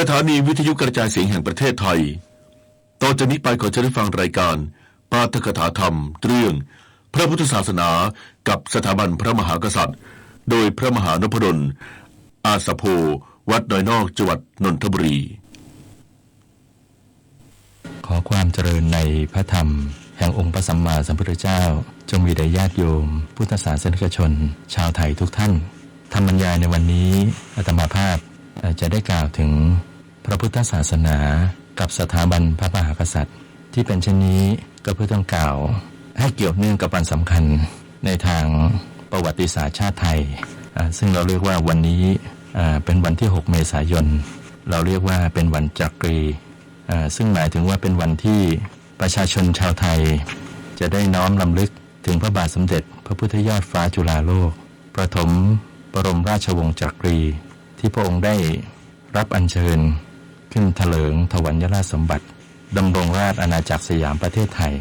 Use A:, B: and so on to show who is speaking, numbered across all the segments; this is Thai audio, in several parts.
A: สถานีวิทยุกระจายเสียงแห่งประเทศไทย ต่อจากนี้ไปขอเชิญฟังรายการ ปาฐกถาธรรม เรื่อง พระพุทธศาสนากับสถาบันพระมหากษัตริย์ โดยพระมหานพดล อาสโพวัดน้อยนอกจังหวัดนนทบุรี
B: ขอความเจริญในพระธรรม แห่งองค์พระสัมมาสัมพุทธเจ้า จงมีแด่ญาติโยม พุทธศาสนิกชน ชาวไทยทุกท่านธรรมบรรยายในวันนี้อาตมาภาพจะได้กล่าวถึง ระพุทธศาสนากับสถาบันพระมหากษัตริย์ ที่เป็นเช่นนี้ก็เพื่อต้องกล่าว ให้เกี่ยวเนื่องกับวันสำคัญในทางประวัติศาสตร์ชาติไทย ซึ่งเราเรียกว่าวันนี้เป็นวันที่ 6 เมษายน เราเรียกว่าเป็นวันจักรีซึ่งหมายถึงว่าเป็นวันที่ประชาชนชาวไทย จะได้น้อมลำลึกถึงพระบาทสมเด็จ พระพุทธยอดฟ้าจุฬาโลก ประถมบรมราชวงศ์จักรี ที่พระองค์ได้รับอัญเชิญ ขึ้นเถลิงถวัญราชสมบัติดำรงราชอาณาจักรสยามประเทศไทย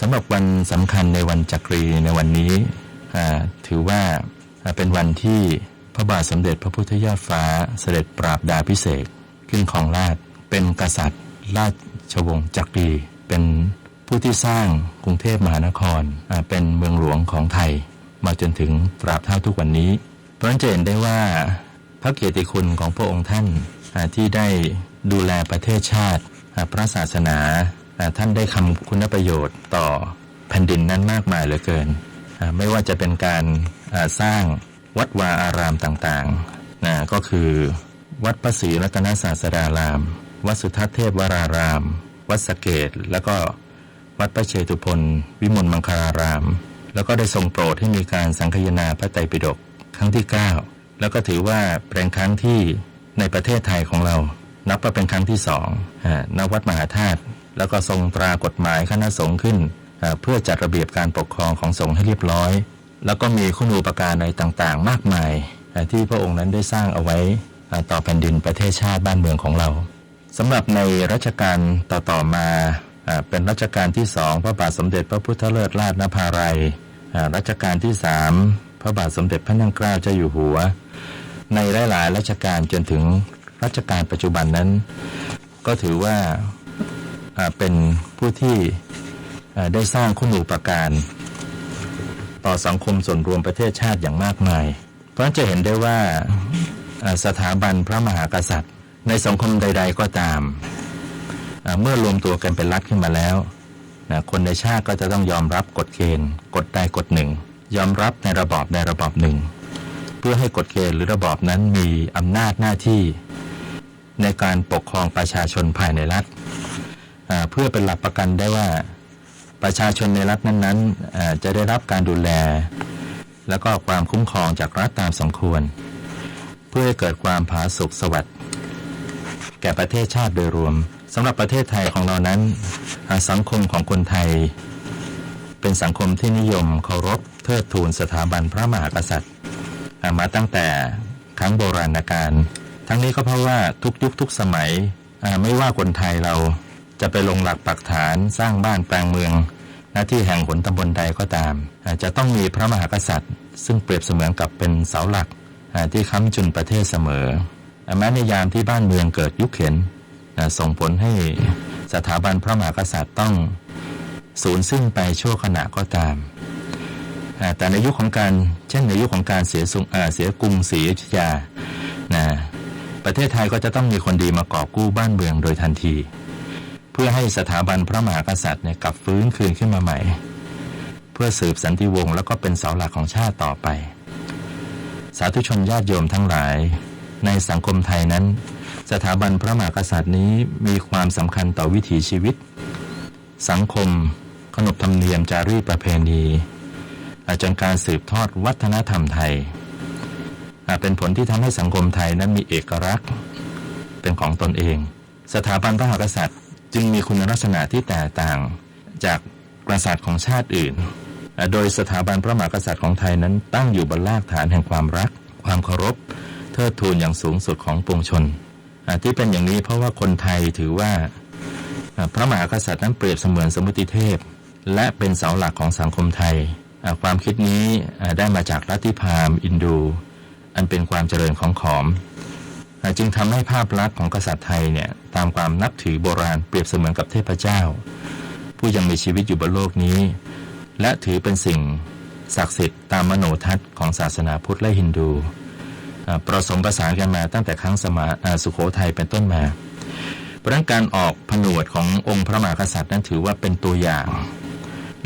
B: สำหรับวันสำคัญในวันจักรีในวันนี้ ถือว่าเป็นวันที่พระบาทสมเด็จพระพุทธยอดฟ้าเสด็จปราบดาพิเศษขึ้นของราชเป็นกษัตริย์ ราชวงศ์จักรี เป็นผู้ที่สร้างกรุงเทพมหานครเป็นเมืองหลวงของไทย มาจนถึงตราบเท่าทุกวันนี้ เพราะฉะนั้นจะเห็นได้ว่าพระเกียรติคุณของพระองค์ท่านที่ได้ ดูแลประเทศชาติ พระศาสนาท่านได้คำคุณประโยชน์ต่อแผ่นดินนั้นมากมายเหลือเกิน ไม่ว่าจะเป็นการสร้างวัดวาอารามต่างๆนะก็คือวัดพระศรีรัตนศาสดาราม วัดสุทัศเทพวราราม วัดสเกต แล้วก็วัดพระเชตุพนวิมลมังคลาราม แล้วก็ได้ทรงโปรดให้มีการสังคายนาพระไตรปิฎกครั้งที่ 9 แล้วก็ถือว่าเป็นครั้งที่ในประเทศไทยของเรา นับว่าเป็นครั้งที่สองอ่าณวัดมหาธาตุแล้วก็ทรงตรากฎหมายคณะสงฆ์ขึ้น เพื่อจัดระเบียบการปกครองของสงฆ์ให้เรียบร้อย แล้วก็มีคุณูปการในต่างๆ มากมาย ที่พระองค์นั้นได้สร้างเอาไว้ต่อแผ่นดินประเทศชาติบ้านเมืองของเราสำหรับในรัชกาลต่อๆมาอ่าเป็นรัชกาลที่สองพระบาทสมเด็จพระพุทธเลิศราชนภาลัยรัชกาลที่สามพระบาทสมเด็จพระนั่งเกล้าเจ้าอยู่หัว ในหลายๆรัชกาลจนถึง รัชกาลปัจจุบันนั้น ก็ถือว่าเป็นผู้ที่ได้สร้างคุณูปการ ต่อสังคมส่วนรวมประเทศชาติอย่างมากมาย เพราะฉะนั้นจะเห็นได้ว่าสถาบันพระมหากษัตริย์ ในสังคมใด ๆก็ตาม เมื่อรวมตัวกันเป็นรัฐขึ้นมาแล้วนะคนในชาติก็จะต้องยอมรับกฎเกณฑ์กฎใดกฎหนึ่ง ยอมรับในระบอบใดระบอบหนึ่ง เพื่อให้กฎเกณฑ์หรือระบอบนั้นมีอำนาจหน้าที่ ในการปกครองประชาชนภายในรัฐ เพื่อเป็นหลักประกันได้ว่าประชาชนในรัฐนั้นๆจะได้รับการดูแล แล้วก็ความคุ้มครองจากรัฐตามสมควร เพื่อให้เกิดความผาสุกสวัสดิ์แก่ประเทศชาติโดยรวมสำหรับประเทศไทยของเรานั้น สังคมของคนไทย เป็นสังคมที่นิยมเคารพเทิดทูนสถาบันพระมหากษัตริย์ มาตั้งแต่ครั้งโบราณกาล ทั้งนี้ก็เพราะว่าทุกยุคทุกสมัยไม่ว่าคนไทยเราจะไปลงหลักปักฐานสร้างบ้านแปลงเมือง หน้าที่แห่งหนตำบลใดก็ตาม จะต้องมีพระมหากษัตริย์ ซึ่งเปรียบเสมือนกับเป็นเสาหลักที่ค้ำจุนประเทศเสมอ แม้ในยามที่บ้านเมืองเกิดยุคเข็นส่งผลให้สถาบันพระมหากษัตริย์ต้องสูญสิ้นไปชั่วขณะก็ตาม แต่ในยุคของการเช่นในยุคของการเสียสุงเสียกรุงศรีอยุธยานะ ประเทศไทยก็จะต้องมีคนดีมากอบกู้บ้านเมืองโดยทันที เพื่อให้สถาบันพระมหากษัตริย์เนี่ยกลับฟื้นคืนขึ้นมาใหม่ เพื่อสืบสันติวงศ์แล้วก็เป็นเสาหลักของชาติต่อไป สาธุชนญาติโยมทั้งหลาย ในสังคมไทยนั้น สถาบันพระมหากษัตริย์นี้มีความสำคัญต่อวิถีชีวิต สังคมขนบธรรมเนียมจารีตประเพณีอาจนการสืบทอดวัฒนธรรมไทย เป็นผลที่ทำให้สังคมไทยนั้นมีเอกลักษณ์เป็นของตนเอง สถาบันพระมหากษัตริย์ จึงมีคุณลักษณะที่แตกต่างจากกษัตริย์ของชาติอื่น โดยสถาบันพระมหากษัตริย์ของไทยนั้นตั้งอยู่บนรากฐานแห่งความรัก ความเคารพ เทิดทูนอย่างสูงสุดของปวงชน ที่เป็นอย่างนี้เพราะว่าคนไทยถือว่าพระมหากษัตริย์นั้นเปรียบเสมือนสมุติเทพ และเป็นเสาหลักของสังคมไทย ความคิดนี้ได้มาจากลัทธิพราหมณ์อินดู อันเป็นความเจริญของขอมอาจึงทำให้ภาพลักษณ์ของกษัตริย์ไทยเนี่ยตามความนับถือโบราณเปรียบเสมือนกับเทพเจ้า ผู้ยังมีชีวิตอยู่บนโลกนี้ และถือเป็นสิ่งศักดิ์สิทธิ์ตามมโนทัศน์ของศาสนาพุทธและฮินดูประสมประสานกันมาตั้งแต่ครั้งสมาสุโขทัยเป็นต้นมาเพราะการออกผนวดขององค์พระมหากษัตริย์นั้นถือว่าเป็นตัวอย่าง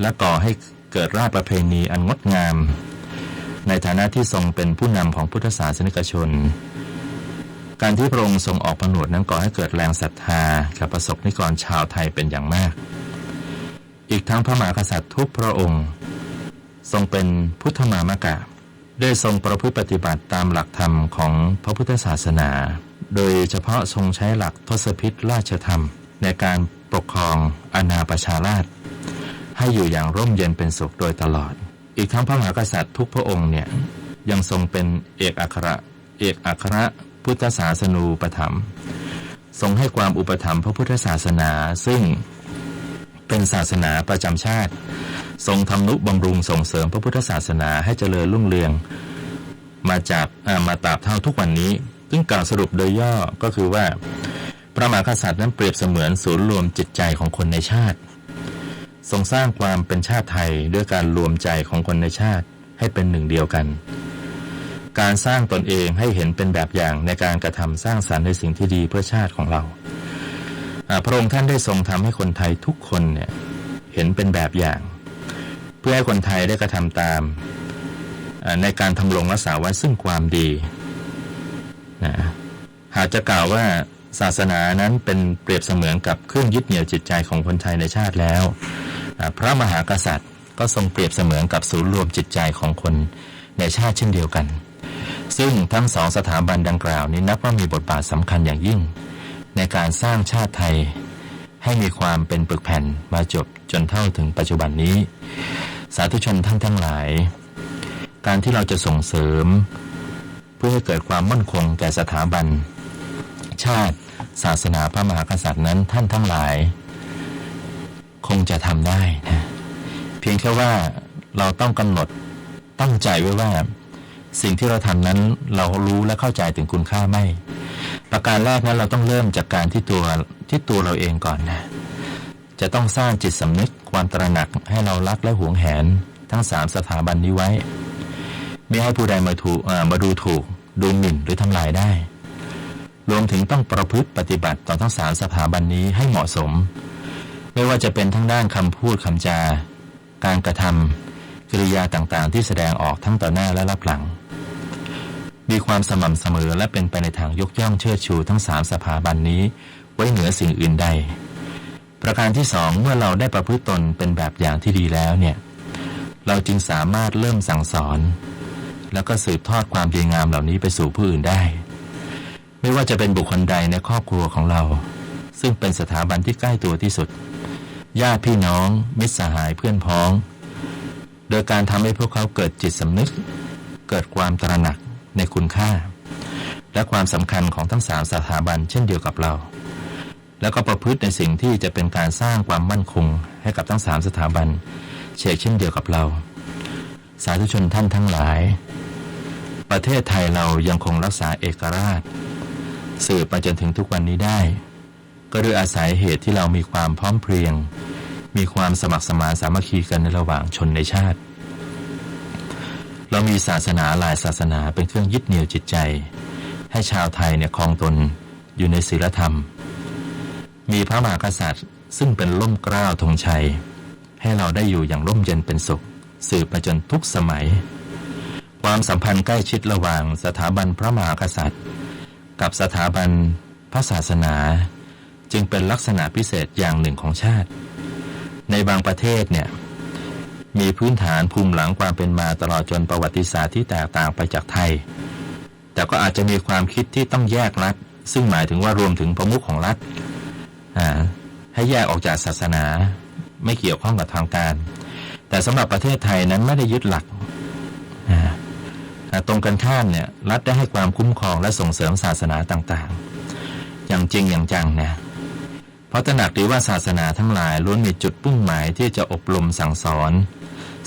B: และก่อให้เกิดราชประเพณีอันงดงาม ในฐานะที่ทรงเป็นผู้นำของพุทธศาสนิกชน การที่พระองค์ทรงออกผนวดนั้นก่อให้เกิดแรงศรัทธากับประสบนิกรชาวไทยเป็นอย่างมาก อีกทั้งพระมหากษัตริย์ทุกพระองค์ ทรงเป็นพุทธมามกะ ได้ทรงประพฤติปฏิบัติตามหลักธรรมของพระพุทธศาสนา โดยเฉพาะทรงใช้หลักทศพิธราชธรรม ในการปกครองอาณาประชาราชให้อยู่อย่างร่มเย็นเป็นสุขโดยตลอด อีกทั้งพระมหากษัตริย์ทุกพระองค์เนี่ยยังทรงเป็นเอกอัครเอกอัครพุทธศาสนูปถัมภ์ทรงให้ความอุปถัมภ์พระพุทธศาสนาซึ่งเป็นศาสนาประจำชาติ ทรงทำนุบำรุงส่งเสริมพระพุทธศาสนาให้เจริญรุ่งเรือง มาจากมาตราบเท่าทุกวันนี้ ซึ่งกล่าวสรุปโดยย่อก็คือว่า พระมหากษัตริย์นั้นเปรียบเสมือนศูนย์รวมจิตใจของคนในชาติ ทรงสร้างความเป็นชาติไทยด้วยการรวมใจของคนในชาติให้เป็นหนึ่งเดียวกัน การสร้างตนเองให้เห็นเป็นแบบอย่างในการกระทำสร้างสรรค์ในสิ่งที่ดีเพื่อชาติของเราพระองค์ท่านได้ทรงทำให้คนไทยทุกคนเนี่ยเห็นเป็นแบบอย่าง เพื่อให้คนไทยได้กระทำตามในการทำรงรักษาไว้ซึ่งความดีนะหากจะกล่าวว่าศาสนานั้นเป็นเปรียบเสมือนกับเครื่องยึดเหนี่ยวจิตใจของคนไทยในชาติแล้ว พระมหากษัตริย์ก็ทรงเปรียบเสมือนกับศูนย์รวมจิตใจของคนในชาติเช่นเดียวกัน ซึ่งทั้งสองสถาบันดังกล่าวนี้นับว่ามีบทบาทสำคัญอย่างยิ่ง ในการสร้างชาติไทย ให้มีความเป็นปึกแผ่นมาจบจนเท่าถึงปัจจุบันนี้ สาธุชนท่านทั้งหลาย การที่เราจะส่งเสริม เพื่อให้เกิดความมั่นคงแก่สถาบัน ชาติ ศาสนาพระมหากษัตริย์นั้นท่านทั้งหลาย งจะทำได้นะเพียงแค่ว่าเราต้องกำหนดตั้งใจไว้ว่า สิ่งที่เราทำนั้นเรารู้และเข้าใจถึงคุณค่าไหมประการแรกนั้นเราต้องเริ่มจากการที่ตัวที่ตัวเราเองก่อนนะจะต้องสร้างจิตสำนึกความตระหนักให้เรารักและหวงแหน ทั้งสามสถาบันนี้ไว้ ไม่ให้ผู้ใดมาถูกเอ่อมาดูถูก ดูหมิ่นหรือทำลายได้ รวมถึงต้องประพฤติปฏิบัติต่อทั้งสามสถาบันนี้ให้เหมาะสม ไม่ว่าจะเป็นทั้งด้านคำพูดคำจา การกระทำกิริยาต่างๆ ที่แสดงออกทั้งต่อหน้าและรับหลัง มีความสม่ำเสมอและเป็นไปในทางยกย่องเชิดชูทั้งสามสถาบันนี้ไว้เหนือสิ่งอื่นใด ประการที่สองเมื่อเราได้ประพฤติตนเป็นแบบอย่างที่ดีแล้วเนี่ย เราจึงสามารถเริ่มสั่งสอน แล้วก็สืบทอดความดีงามเหล่านี้ไปสู่ผู้อื่นได้ ไม่ว่าจะเป็นบุคคลใดในครอบครัวของเรา ซึ่งเป็นสถาบันที่ใกล้ตัวที่สุด ญาติพี่น้อง มิตรสหายเพื่อนพ้อง โดยการทำให้พวกเขาเกิดจิตสำนึก เกิดความตระหนักในคุณค่า และความสำคัญของทั้งสามสถาบันเช่นเดียวกับเรา แล้วก็ประพฤติในสิ่งที่จะเป็นการสร้างความมั่นคงให้กับทั้งสามสถาบัน เชกเช่นเดียวกับเรา สาธุชนท่านทั้งหลาย ประเทศไทยเรายังคงรักษาเอกราชสืบมาจนถึงทุกวันนี้ได้ ก็ด้วยอาศัยเหตุที่เรามีความพร้อมเพรียง มีความสมัครสมานสามัคคีกันในระหว่างชนในชาติ เรามีศาสนาหลายศาสนาเป็นเครื่องยึดเหนี่ยวจิตใจ ให้ชาวไทยเนี่ยคลองตนอยู่ในศีลธรรม มีพระมหากษัตริย์ซึ่งเป็นล่มเกล้าวธงชัย ให้เราได้อยู่อย่างร่มเย็นเป็นสุข สืบมาจนทุกสมัย ความสัมพันธ์ใกล้ชิดระหว่างสถาบันพระมหากษัตริย์ กับสถาบันพระศาสนา จึงเป็นลักษณะพิเศษอย่างหนึ่งของชาติ ในบางประเทศเนี่ยมีพื้นฐานภูมิหลังความเป็นมาตลอดจนประวัติศาสตร์ที่แตกต่างไปจากไทย แต่ก็อาจจะมีความคิดที่ต้องแยกรัฐ ซึ่งหมายถึงว่ารวมถึงประมุขของรัฐให้แยกออกจากศาสนาไม่เกี่ยวข้องกับทางการ แต่สำหรับประเทศไทยนั้นไม่ได้ยึดหลักตรงกันข้ามเนี่ยรัฐได้ให้ความคุ้มครองและส่งเสริมศาสนาต่างๆ อย่างจริงอย่างจังนะ เพราะตระหนักดีว่าศาสนาทั้งหลายล้วนมีจุดปุ่งหมายที่จะอบรมสั่งสอน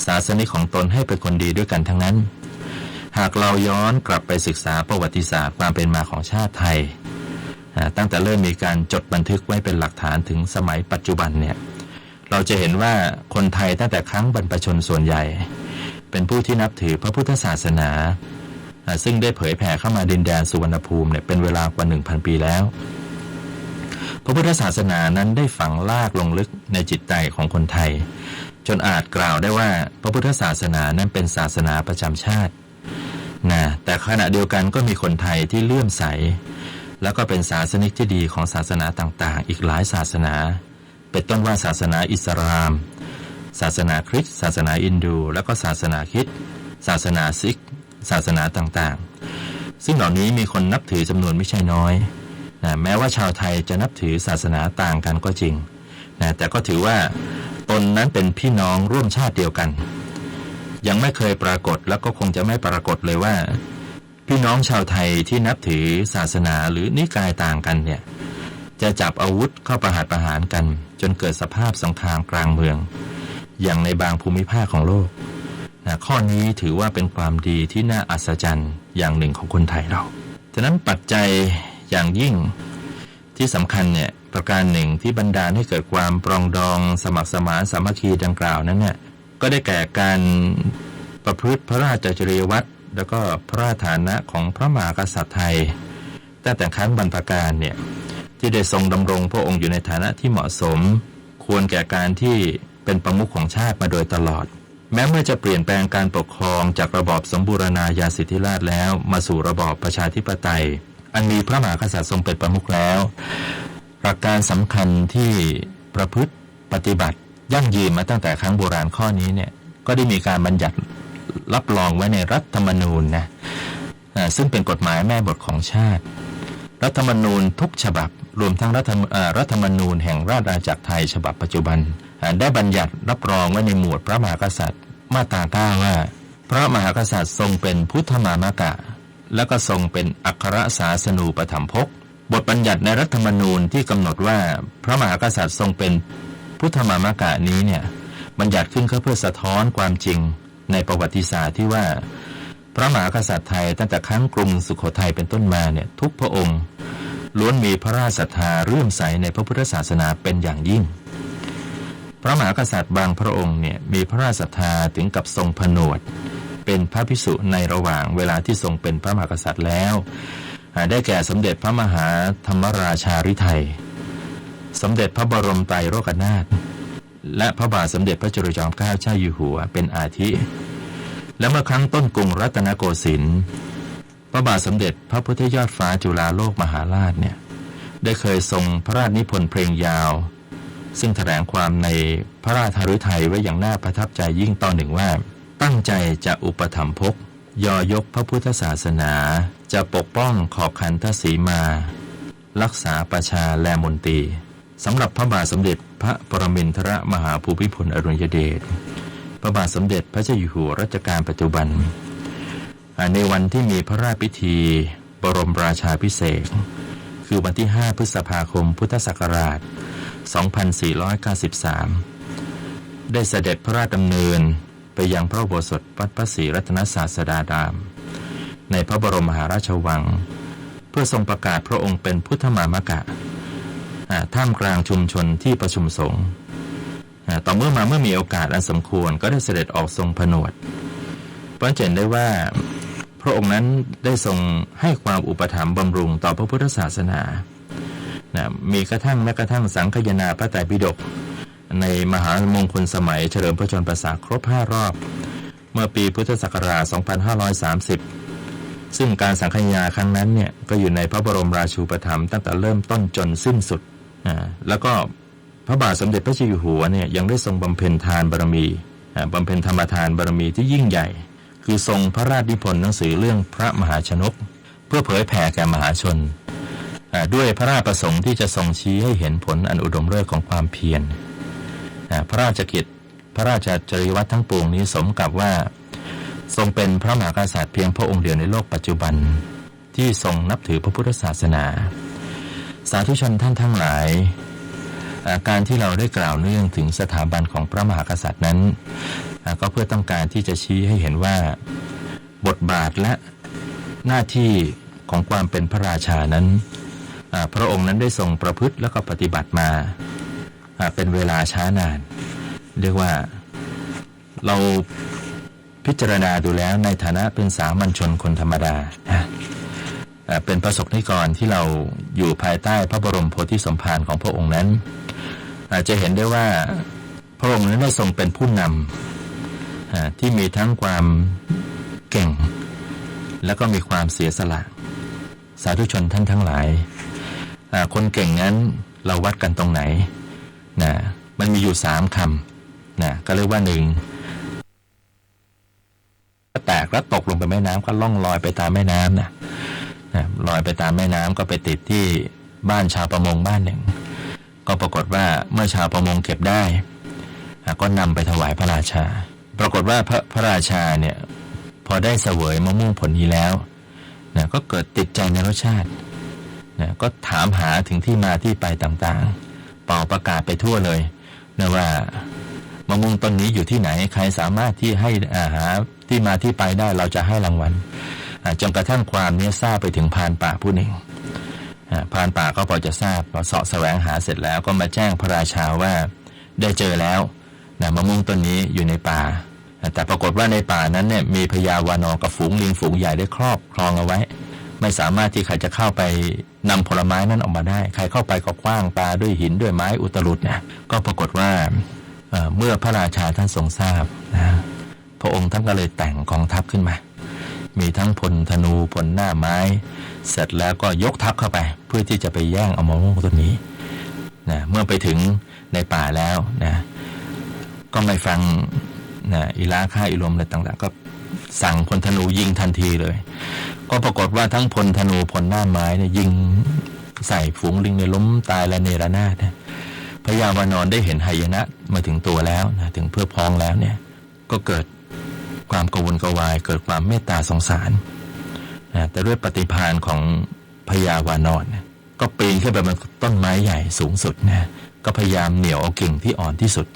B: ศาสนิกของตนให้เป็นคนดีด้วยกันทั้งนั้น หากเราย้อนกลับไปศึกษาประวัติศาสตร์ความเป็นมาของชาติไทย ตั้งแต่เริ่มมีการจดบันทึกไว้เป็นหลักฐานถึงสมัยปัจจุบันเนี่ยเราจะเห็นว่าคนไทยตั้งแต่ครั้งบรรพชนส่วนใหญ่ เป็นผู้ที่นับถือพระพุทธศาสนาอ่าซึ่งได้เผยแผ่เข้ามาดินแดนสุวรรณภูมิเนี่ยเป็นเวลากว่า 1,000 ปีแล้ว พระพุทธศาสนานั้นได้ฝังลากลงลึกในจิตใจของคนไทย จนอาจกล่าวได้ว่าพระพุทธศาสนานั้นเป็นศาสนาประจำชาตินะแต่ขณะเดียวกันก็มีคนไทยที่เลื่อมใส แล้วก็เป็นศาสนิกที่ดีของศาสนาต่างๆ อีกหลายศาสนา เป็นต้นว่าศาสนาอิสลาม ศาสนาคริสต์ศาสนาอินดู แล้วก็ศาสนาคิดศาสนาซิก ศาสนาต่างๆ ซึ่งเหล่านี้มีคนนับถือจำนวนไม่ใช่น้อย นะแม้ว่าชาวไทยจะนับถือศาสนาต่างกันก็จริงนะแต่ก็ถือว่าตนนั้นเป็นพี่น้องร่วมชาติเดียวกัน ยังไม่เคยปรากฏแล้วก็คงจะไม่ปรากฏเลยว่า พี่น้องชาวไทยที่นับถือศาสนาหรือนิกายต่างกันเนี่ยจะจับอาวุธเข้าประหารประหารกัน จนเกิดสภาพสงครามกลางเมือง อย่างในบางภูมิภาคของโลกนะข้อนี้ถือว่าเป็นความดีที่น่าอัศจรรย์อย่างหนึ่งของคนไทยเรา ฉะนั้นปัจจัย อย่างยิ่ง ที่สำคัญเนี่ยประการหนึ่งที่บรรดาให้เกิดความปรองดองสมัครสมานสามัคคีดังกล่าวนั้นเนี่ยก็ได้แก่การประพฤติพระราชจริยวัตรแล้วก็พระราชฐานะของพระมหากษัตริย์ไทยตั้งแต่ครั้งบรรพการเนี่ยที่ได้ทรงดำรงพระองค์อยู่ในฐานะที่เหมาะสม ควรแก่การที่เป็นประมุขของชาติมาโดยตลอด แม้เมื่อจะเปลี่ยนแปลงการปกครองจากระบอบสมบูรณาญาสิทธิราชแล้ว มาสู่ระบอบประชาธิปไตย อันมีพระมหากษัตริย์ทรงเป็นประมุขแล้ว หลักการสำคัญที่ประพฤติปฏิบัติยั่งยืนมาตั้งแต่ครั้งโบราณข้อนี้เนี่ยก็ได้มีการบัญญัติรับรองไว้ในรัฐธรรมนูญนะซึ่งเป็นกฎหมายแม่บทของชาติ รัฐธรรมนูญทุกฉบับ รวมทั้งรัฐธรรมอ่ารัฐธรรมนูญแห่งราชอาณาจักรไทยฉบับปัจจุบัน ได้บัญญัติรับรองไว้ในหมวดพระมหากษัตริย์ มาตราเก้าว่า พระมหากษัตริย์ทรงเป็นพุทธมามกะ และก็ทรงเป็นอัครศาสนูปถัมภกบทบัญญัติในรัฐธรรมนูญที่กำหนดว่าพระมหากษัตริย์ทรงเป็นพุทธมามกะนี้เนี่ยบัญญัติขึ้นเพื่อสะท้อนความจริงในประวัติศาสตร์ที่ว่า พระมหากษัตริย์ไทยตั้งแต่ครั้งกรุงสุโขทัยเป็นต้นมาเนี่ยทุกพระองค์ล้วนมีพระราชศรัทธาเรื่อมใสในพระพุทธศาสนาเป็นอย่างยิ่ง พระมหากษัตริย์บางพระองค์เนี่ยมีพระราชศรัทธาถึงกับทรงผนวด เป็นพระพิสุในระหว่างเวลาที่ทรงเป็นพระมหากษัตริย์แล้ว ได้แก่สมเด็จพระมหาธรรมราชาริไทยสมเด็จพระบรมไตรโลกนาถและพระบาทสมเด็จพระจุลจอมเกล้าเจ้าอยู่หัวเป็นอาทิ และเมื่อครั้งต้นกรุงรัตนโกสินทร์พระบาทสมเด็จพระพุทธยอดฟ้าจุฬาโลกมหาราชเนี่ยได้เคยทรงพระราชนิพนธ์เพลงยาว ซึ่งแถลงความในพระราชฤทัยไว้อย่างน่าประทับใจยิ่งตอนหนึ่งว่า ตั้งใจจะอุปถัมภกยอยกพระพุทธศาสนา จะปกป้องขอบคันทศีมา รักษาประชาและมนตรีสำหรับพระบาทสมเด็จพระปรมินทรมหาภูมิพลอดุลยเดชพระบาทสมเด็จพระเจ้าอยู่หัวรัชกาลปัจจุบัน ในวันที่มีพระราชพิธี บรมราชาพิเศษ คือวันที่ 5 พฤษภาคม พุทธศักราช 2493 ได้เสด็จพระราชดำเนิน ไปยังพระอุโบสถวัดพระศรีรัตนศาสดาดาม ในพระบรมมหาราชวัง เพื่อทรงประกาศพระองค์เป็นพุทธมามกะอ่าท่ามกลางชุมชนที่ประชุมสงฆ์ต่อเมื่อมาเมื่อมีโอกาสอันสมควรก็ได้เสด็จออกทรงผนวดเพราะฉะนั้นจะเห็นได้ว่าพระองค์นั้นได้ทรงให้ความอุปถัมภ์บำรุงต่อพระพุทธศาสนานะมีกระทั่งแม้กระทั่งสังคยนาพระไตรปิฎก ในมหามงคลสมัยเฉลิมพระชนมพรรษาครบ 5 รอบ เมื่อปีพุทธศักราช 2530 ซึ่งการสังคยาครั้งนั้นเนี่ยก็อยู่ในพระบรมราชูปถัมภ์ตั้งแต่เริ่มต้นจนสิ้นสุดอ่าแล้วก็พระบาทสมเด็จพระเจ้าอยู่หัวเนี่ยยังได้ทรงบำเพ็ญทานบารมีบำเพ็ญธรรมทานบารมีที่ยิ่งใหญ่ คือทรงพระราชนิพนธ์หนังสือเรื่องพระมหาชนก เพื่อเผยแผ่แก่มหาชนอ่าด้วยพระราชประสงค์ที่จะทรงชี้ให้เห็นผลอันอุดมเลิศของความเพียร พระราชกิจ พระราชจริยวัตรทั้งปวงนี้สมกับว่า ทรงเป็นพระมหากษัตริย์เพียงพระองค์เดียวในโลกปัจจุบัน ที่ทรงนับถือพระพุทธศาสนา สาธุชนท่านทั้งหลาย การที่เราได้กล่าวเนื่องถึงสถาบันของพระมหากษัตริย์นั้น ก็เพื่อต้องการที่จะชี้ให้เห็นว่าบทบาทและหน้าที่ของความเป็นพระราชานั้น พระองค์นั้นได้ทรงประพฤติแล้วก็ปฏิบัติมา เป็นเวลาช้านาน เรียกว่าเราพิจารณาดูแล้วในฐานะเป็นสามัญชนคนธรรมดาอะเป็นประสบนิกรที่เราอยู่ภายใต้พระบรมโพธิสมภารของพระองค์นั้น อาจจะเห็นได้ว่าพระองค์นั้นได้ทรงเป็นผู้นำที่มีทั้งความเก่ง แล้วก็มีความเสียสละสาธุชนท่านทั้งหลาย คนเก่งนั้นเราวัดกันตรงไหน นะมันมีอยู่สามคำนะก็เรียกว่าหนึ่งแตกแล้วตกลงไปแม่น้ำก็ล่องลอยไปตามแม่น้ำนะนะลอยไปตามแม่น้ำก็ไปติดที่บ้านชาวประมงบ้านหนึ่ง ก็ปรากฏว่าเมื่อชาวประมงเก็บได้อะก็นำไปถวายพระราชา ปรากฏว่าพระพระราชาเนี่ยพอได้เสวยมะม่วงผลนี้แล้วนะก็เกิดติดใจในรสชาตินะก็ถามหาถึงที่มาที่ไปต่างๆ เป่าประกาศไปทั่วเลยนะว่ามะม่วงต้นนี้อยู่ที่ไหนใครสามารถที่ให้อาหาที่มาที่ไปได้เราจะให้รางวัลจนกระทั่งความเนี้ทราบไปถึงพานป่าผู้หนึ่งพานป่าก็พอจะทราบพอเสาะแสวงหาเสร็จแล้วก็มาแจ้งพระราชาว่าได้เจอแล้วนะมะม่วงต้นนี้อยู่ในป่าอ่าแต่ปรากฏว่าในป่านั้นเนี่ยมีพญาวานอกับฝูงลิงฝูงใหญ่ได้ครอบครองเอาไว้ ไม่สามารถที่ใครจะเข้าไปนำผลไม้นั้นออกมาได้ ใครเข้าไปก็คว้างปลาด้วยหินด้วยไม้อุตรุดนะก็ปรากฏว่าเเมื่อพระราชาท่านทรงทราบนะพระองค์ท่านก็เลยแต่งกองทัพขึ้นมา มีทั้งพลธนูพลหน้าไม้ เสร็จแล้วก็ยกทัพเข้าไป เพื่อที่จะไปแย่งเอามะม่วงต้นนี้นะเมื่อไปถึงในป่าแล้วนะก็ไม่ฟังนะอีลาค่าอีลมอะไรต่างๆ ก็สั่งพลธนูยิงทันทีเลย ก็ปรากฏว่าทั้งพลธนูพลหน้าไม้เนี่ยยิงใส่ฝูงลิงในยล้มตายและเนรนาถนะพญาวานอนได้เห็นไหายนะมาถึงตัวแล้วนะถึงเพื่อพ้องแล้วเนี่ยก็เกิดความกวนกวาย เกิดความเมตตาสงสารนะแต่ด้วยปฏิภาณของพญาวานอนก็ปีนขึ้นไปบนต้นไม้ใหญ่สูงสุดนะก็พยายามเหนี่ยวเอากิ่งที่อ่อนที่สุด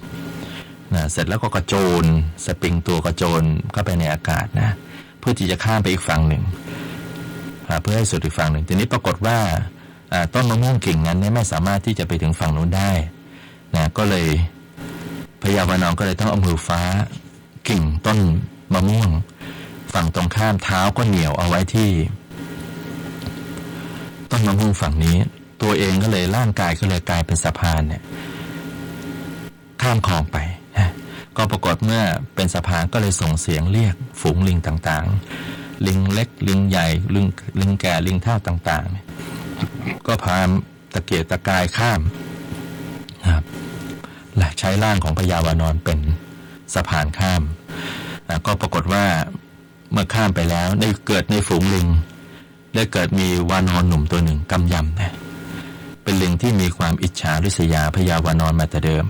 B: นะเสร็จแล้วก็กระโจนสปริงตัวกระโจนเข้าไปในอากาศนะเพื่อที่จะข้ามไปอีกฝั่งหนึ่ง เพื่อให้สุดอีกฝั่งหนึ่งทีนี้ปรากฏว่าต้นมะม่วงกิ่งนั้นเนี่ยไม่สามารถที่จะไปถึงฝั่งนู้นได้นะก็เลยพญาวานอนก็เลยต้องเอามือฟ้ากิ่งต้นมะม่วง ฝั่งตรงข้ามเท้าก็เหนียวเอาไว้ที่ ต้นมะม่วงฝั่งนี้ ตัวเองก็เลยร่างกายก็เลยกลายเป็นสะพานเนี่ยข้ามคลองไปก็ปรากฏเมื่อเป็นสะพานก็เลยส่งเสียงเรียกฝูงลิงต่างๆ ลิงเล็ก ลิงใหญ่ ลิงลิงแก่ลิงเท่าต่างๆ ก็พาตะเกียกตะกายข้ามนะครับและใช้ร่างของพญาวานอนเป็นสะพานข้ามอะก็ปรากฏว่าเมื่อข้ามไปแล้วได้เกิดในฝูงลิง ได้เกิดมีวานอนหนุ่มตัวหนึ่งกำยำนะเป็นลิงที่มีความอิจฉาริษยาพยาวานอนมาแต่เดิม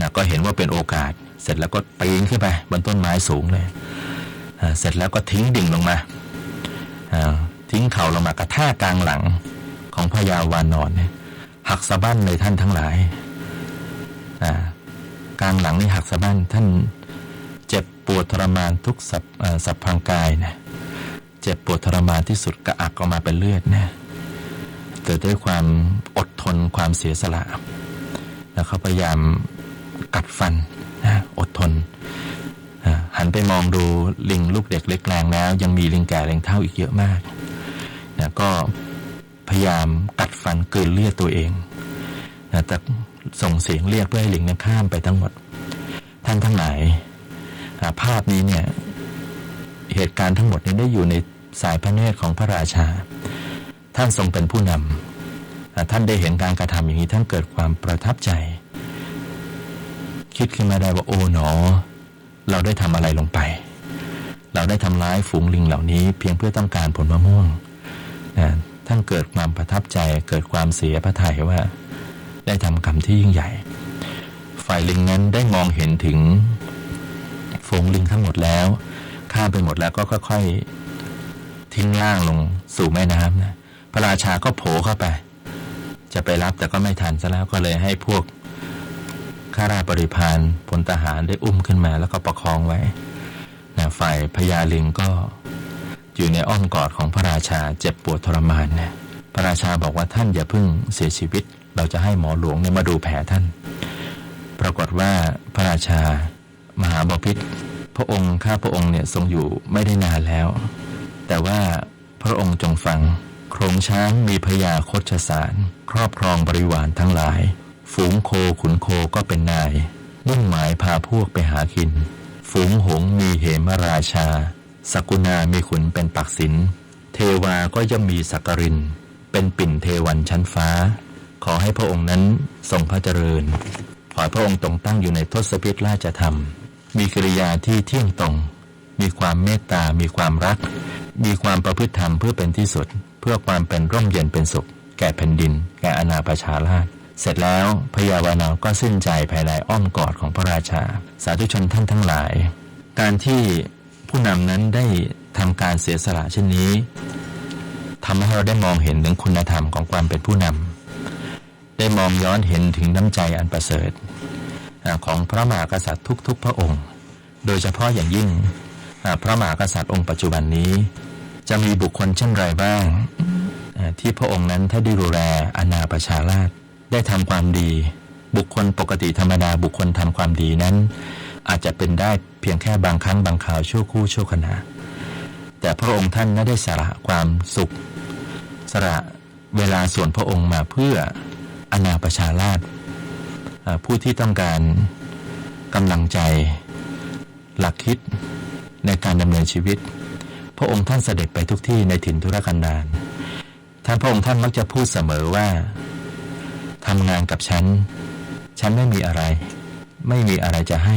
B: นะก็เห็นว่าเป็นโอกาส เสร็จแล้วก็ปีนขึ้นไปบนต้นไม้สูงเลย เสร็จแล้วก็ทิ้งดิ่งลงมา ทิ้งเข่าลงมากระแทกกลางหลังของพยาวานอนอนหักสะบั้นเลยท่านทั้งหลายกลางหลังนี่หักสะบั้นท่านเจ็บปวดทรมานทุกสับสับพังกายนะเจ็บปวดทรมานที่สุดกระอักออกมาเป็นเลือดนะแต่ด้วยความอดทนความเสียสละแล้วเขาพยายามกัดฟันนะอดทน หันไปมองดูลิงลูกเด็กเล็กแรงแล้ว ยังมีลิงแก่ลิงเท่าอีกเยอะมากนะก็พยายามกัดฟันเกินเลือดตัวเองนะแต่ส่งเสียงเรียกเพื่อให้ลิงนั้นข้ามไปทั้งหมด ท่านทั้งหลายภาพนี้เนี่ยเหตุการณ์ทั้งหมดนี้ได้อยู่ในสายพระเนตรของพระราชา ท่านทรงเป็นผู้นำท่านได้เห็นการกระทำอย่างนี้ท่านเกิดความประทับใจ คิดขึ้นมาได้ว่าโอ๋หนอ เราได้ทำอะไรลงไป เราได้ทำร้ายฝูงลิงเหล่านี้ เพียงเพื่อต้องการผลมะม่วงนะท่านเกิดความประทับใจเกิดความเสียพระทัยว่า ได้ทำกรรมที่ยิ่งใหญ่ ฝ่ายลิงนั้นได้มองเห็นถึงฝูงลิงทั้งหมดแล้วข้าไปหมดแล้วก็ค่อยๆทิ้งร่างลงสู่แม่น้ำนะพระราชาก็โผล่เข้าไป จะไปรับแต่ก็ไม่ทันซะแล้วก็เลยให้พวก ข้าราชบริพารพลทหารได้อุ้มขึ้นมาแล้วก็ประคองไว้นะฝ่ายพญาลิงก็อยู่ในอ้อมกอดของพระราชาเจ็บปวดทรมานนะพระราชาบอกว่าท่านอย่าเพิ่งเสียชีวิต เราจะให้หมอหลวงเนี่ยมาดูแผลท่าน ปรากฏว่าพระราชามหาบพิตรพระองค์ข้าพระองค์เนี่ยทรงอยู่ไม่ได้นานแล้ว แต่ว่าพระองค์จงฟัง โครงช้างมีพญาโคชสาร ครอบครองบริวารทั้งหลาย ฝูงโคขุนโคก็เป็นนายมุ่งหมายพาพวกไปหากิน ฝูงหงมีเหมราชา สกุณามีขุนเป็นปักษิน เทวาก็ย่อมมีสักกริน เป็นปิ่นเทวันชั้นฟ้า ขอให้พระองค์นั้นทรงพระเจริญ ขอให้พระองค์ตรงตั้งอยู่ในทศพิธราชธรรม มีกิริยาที่เที่ยงตรง มีความเมตตา มีความรัก มีความประพฤติธรรมเพื่อเป็นที่สุด เพื่อความเป็นร่มเย็นเป็นสุข แก่แผ่นดิน แก่อาณาประชาราษฎร์ เสร็จแล้วพญาวานาวก็สิ้นใจภายในอ้อมกอดของพระราชา สาธุชนท่านทั้งหลาย การที่ผู้นำนั้นได้ทำการเสียสละเช่นนี้ทำให้เราได้มองเห็นถึงคุณธรรมของความเป็นผู้นำได้มองย้อนเห็นถึงน้ำใจอันประเสริฐ ของพระมหากษัตริย์ทุก ๆ พระองค์ โดยเฉพาะอย่างยิ่งพระมหากษัตริย์องค์ปัจจุบันนี้ จะมีบุคคลเช่นไรบ้าง ที่พระองค์นั้นถ้าได้ดูแลอาณาประชาราษฎ ได้ทำความดี บุคคลปกติธรรมดาบุคคลทำความดีนั้น อาจจะเป็นได้เพียงแค่บางครั้งบางคราวชั่วคู่ชั่วขณะแต่พระองค์ท่านนั้นได้สละความสุข สละเวลาส่วนพระองค์มาเพื่ออาณาประชาราษฎรผู้ที่ต้องการกำลังใจ หลักคิดในการดำเนินชีวิต พระองค์ท่านเสด็จไปทุกที่ในถิ่นธุรกันดารท่านพระองค์ท่านมักจะพูดเสมอว่า ทำงานกับฉัน ฉันไม่มีอะไร ไม่มีอะไรจะให้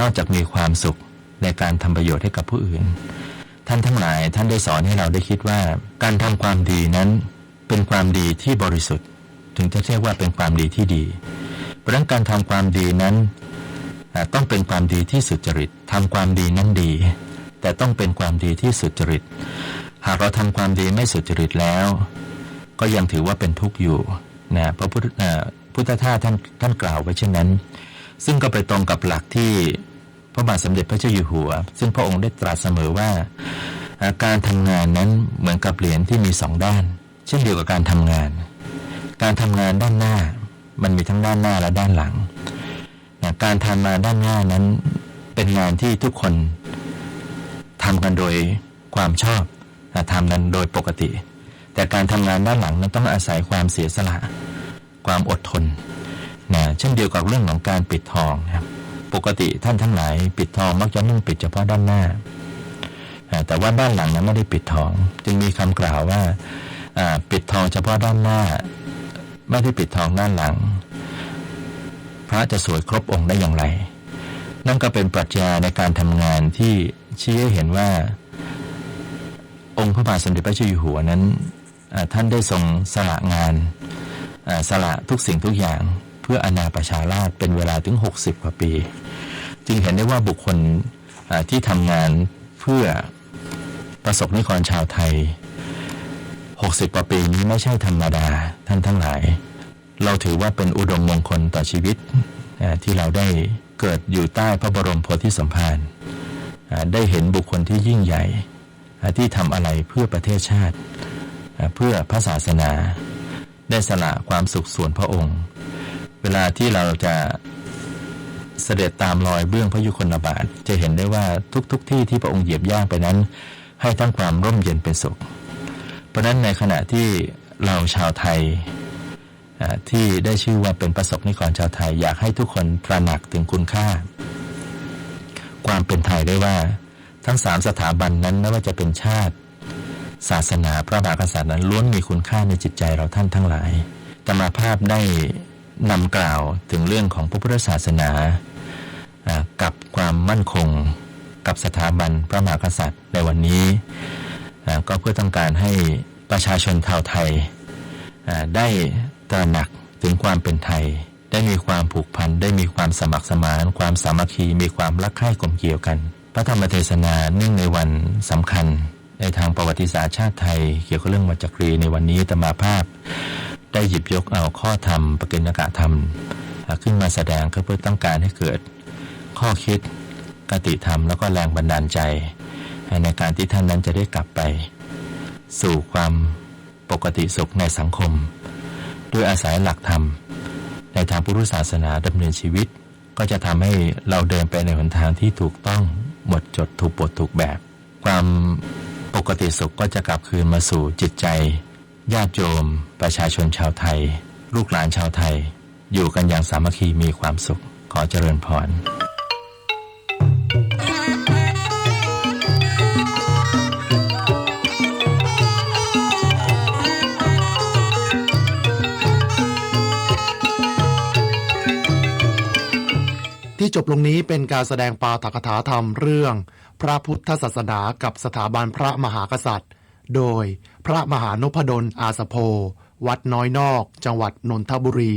B: นอกจากมีความสุขในการทำประโยชน์ให้กับผู้อื่น ท่านทั้งหลายท่านได้สอนให้เราได้คิดว่า การทำความดีนั้นเป็นความดีที่บริสุทธิ์ ถึงจะเรียกว่าเป็นความดีที่ดี เพราะฉะนั้นการทำความดีนั้นต้องเป็นความดีที่สุจริตทำความดีนั้นดี แต่ต้องเป็นความดีที่สุจริต หากเราทำความดีไม่สุจริตแล้ว ก็ยังถือว่าเป็นทุกข์อยู่ นะพระพุทธพุทธทาสท่านท่านกล่าวไว้เช่นนั้น ซึ่งก็ไปตรงกับหลักที่พระบาทสมเด็จพระเจ้าอยู่หัว ซึ่งพระองค์ได้ตรัสเสมอว่าการทำงานนั้นเหมือนกับเหรียญที่มีสองด้าน เช่นเดียวกับการทำงาน การทำงานด้านหน้า มันมีทั้งด้านหน้าและด้านหลังนะการทำมาด้านหน้านั้นเป็นงานที่ทุกคนทำกันโดยความชอบทำกันโดยปกติ แต่การทำงานด้านหลังนั้นต้องอาศัยความเสียสละ ความอดทนนะเช่นเดียวกับเรื่องของการปิดทองนะครับปกติท่านทั้งหลาย ปิดทองมักจะนุ่งปิดเฉพาะด้านหน้า แต่ว่าด้านหลังนั้นไม่ได้ปิดทอง จึงมีคำกล่าวว่าปิดทองเฉพาะด้านหน้า ไม่ได้ปิดทองด้านหลัง พระจะสวยครบองค์ได้อย่างไร นั่นก็เป็นปรัชญาในการทำงานที่ชี้ให้เห็นว่า องค์พระบาทสมเด็จพระเจ้าอยู่หัวนั้นท่านได้ทรงสละงาน สละทุกสิ่งทุกอย่างเพื่ออาณาประชาราษฎร์เป็นเวลาถึง 60 กว่าปี จึงเห็นได้ว่าบุคคลที่ทำงานเพื่อประสบนิกรชาวไทย 60 กว่าปีนี้ไม่ใช่ธรรมดาท่านทั้งหลาย เราถือว่าเป็นอุดมมงคลต่อชีวิตที่เราได้เกิดอยู่ใต้พระบรมโพธิสมภารได้เห็นบุคคลที่ยิ่งใหญ่ที่ทำอะไรเพื่อประเทศชาติ เพื่อพระศาสนา ได้สละความสุขส่วนพระองค์ เวลาที่เราจะเสด็จตามรอยเบื้องพระยุคลบาท จะเห็นได้ว่าทุกๆทที่ที่พระองค์เหยียบย่างไปนั้น ให้ทั้งความร่มเย็นเป็นสุข เพราะนั้นในขณะที่เราชาวไทยที่ได้ชื่อว่าเป็นประสบนิกรชาวไทย อยากให้ทุกคนตระหนักถึงคุณค่า ความเป็นไทยได้ว่า ทั้งสามสถาบันนั้นไม่ว่าจะเป็นชาติ ศาสนาพระมหากษัตริย์นั้นล้วนมีคุณค่าในจิตใจเราท่านทั้งหลายธรรมาภาพได้นำกล่าวถึงเรื่องของพระพุทธศาสนากับความมั่นคงกับสถาบันพระมหากษัตริย์ในวันนี้ ก็เพื่อต้องการให้ประชาชนชาวไทย ได้ตระหนักถึงความเป็นไทย ได้มีความผูกพัน ได้มีความสมัครสมาน ความสามัคคี มีความรักใคร่กลมเกี่ยวกัน พระธรรมเทศนาเนื่องในวันสำคัญ ในทางประวัติศาสตร์ชาติไทย เกี่ยวกับเรื่องวัจกรีในวันนี้ตมาภาพ ได้หยิบยกเอาข้อธรรมปกิณกะธรรม ขึ้นมาแสดงก็เพื่อต้องการให้เกิดข้อคิดกติธรรมแล้วก็แรงบันดาลใจ ในการที่ท่านนั้นจะได้กลับไป สู่ความปกติสุขในสังคม ด้วยอาศัยหลักธรรม ในทางพุทธศาสนาดำเนินชีวิต ก็จะทำให้เราเดินไปในหนทางที่ถูกต้องหมดจดถูกบทถูกแบบ ความ ปกติสุขก็จะกลับคืนมาสู่จิตใจ ญาติโยม ประชาชนชาวไทย ลูกหลานชาวไทย อยู่กันอย่างสามัคคีมีความสุข ขอเจริญพร
C: ที่จบลงนี้เป็นการแสดงปาฐกถาธรรมเรื่อง พระพุทธศาสนากับสถาบันพระมหากษัตริย์ โดยพระมหานพดลอาสโพ วัดน้อยนอก จังหวัดนนทบุรี